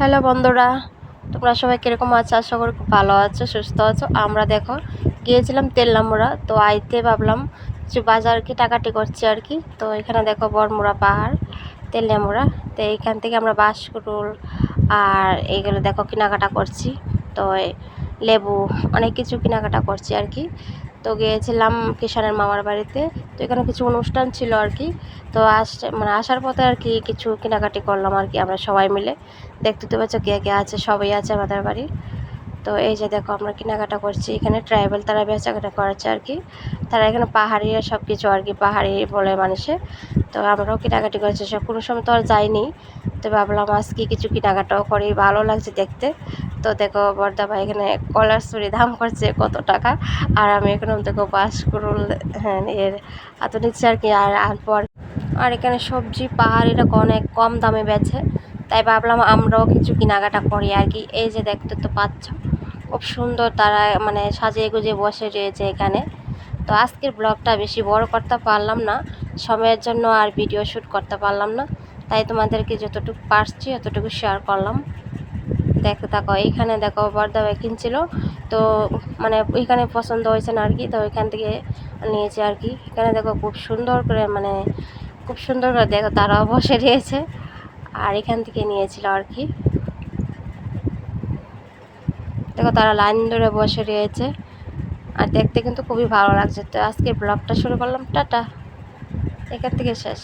Hello বন্ধুরা, তোমরা সবাই কীরকম আছো? আশা করি খুব ভালো আছো, সুস্থ আছো। আমরা দেখো, গিয়েছিলাম তেল্লামুড়া তো আইতে ভাবলাম কিছু বাজার কি টাকাটি করছি আর কি। তো এখানে দেখো বরমুড়া পাহাড় তেলিয়ামুড়া তো এইখান থেকে আমরা বাঁশকুড়ুল আর এইগুলো দেখো কেনাকাটা করছি। তো লেবু, অনেক কিছু কেনাকাটা করছি আর কি। তো গিয়েছিলাম কিষানের মামার বাড়িতে। তো এখানে কিছু অনুষ্ঠান ছিল আর কি। তো আস মানে আসার পথে আর কি কিছু কেনাকাটি করলাম আর কি আমরা সবাই মিলে। দেখতে তো পাচ্ছ কে কে আছে, সবাই আছে আমাদের বাড়ি। তো এই যে দেখো আমরা কেনাকাটা করছি, এখানে ট্রাইবেল তারা বেচাকাটা করাচ্ছে আর কি। তারা এখানে পাহাড়ি সব কিছু আর কি, পাহাড়ি বলে মানুষে। তো আমরাও কেনাকাটি করেছি, সব কোনো সময় তো আর যাইনি। তো ভাবলাম আজকে কিছু কেনাকাটাও করি, ভালো লাগছে দেখতে। তো দেখো বর্দা ভাই এখানে কলার চুরি দাম করছে কত টাকা? আর আমি এখানে দেখো বাস করুল হ্যাঁ এর এত নিচ্ছে আর কি, আর পর আর এখানে সবজি পাহাড়িরা অনেক কম দামে বেছে তাই ভাবলাম আমরাও কিছু কেনাকাটা করি আর কি। এই যে দেখতে তো পাচ্ছ, খুব সুন্দর তারা মানে সাজিয়ে গুজিয়ে বসে রয়েছে এখানে। তো আজকের ব্লগটা বেশি বড় করতে পারলাম না, সময়ের জন্য আর ভিডিও শ্যুট করতে পারলাম না। তাই তোমাদেরকে যতটুকু পারছি ততটুকু শেয়ার করলাম। দেখো দেখো এইখানে দেখো বর্দা ভাই কিনছিল তো মানে ওইখানে পছন্দ হয়েছে না আর কি তো ওইখান থেকে নিয়েছে আর কি এখানে দেখো খুব সুন্দর করে মানে খুব সুন্দর করে দেখো তারাও বসে রয়েছে। আর এখান থেকে নিয়েছিল আর কি দেখো তারা লাইন ধরে বসে রয়েছে। আর দেখতে কিন্তু খুবই ভালো লাগছে। তো আজকে ব্লগটা শুরু করলাম। টাটা। এখান থেকে শেষ।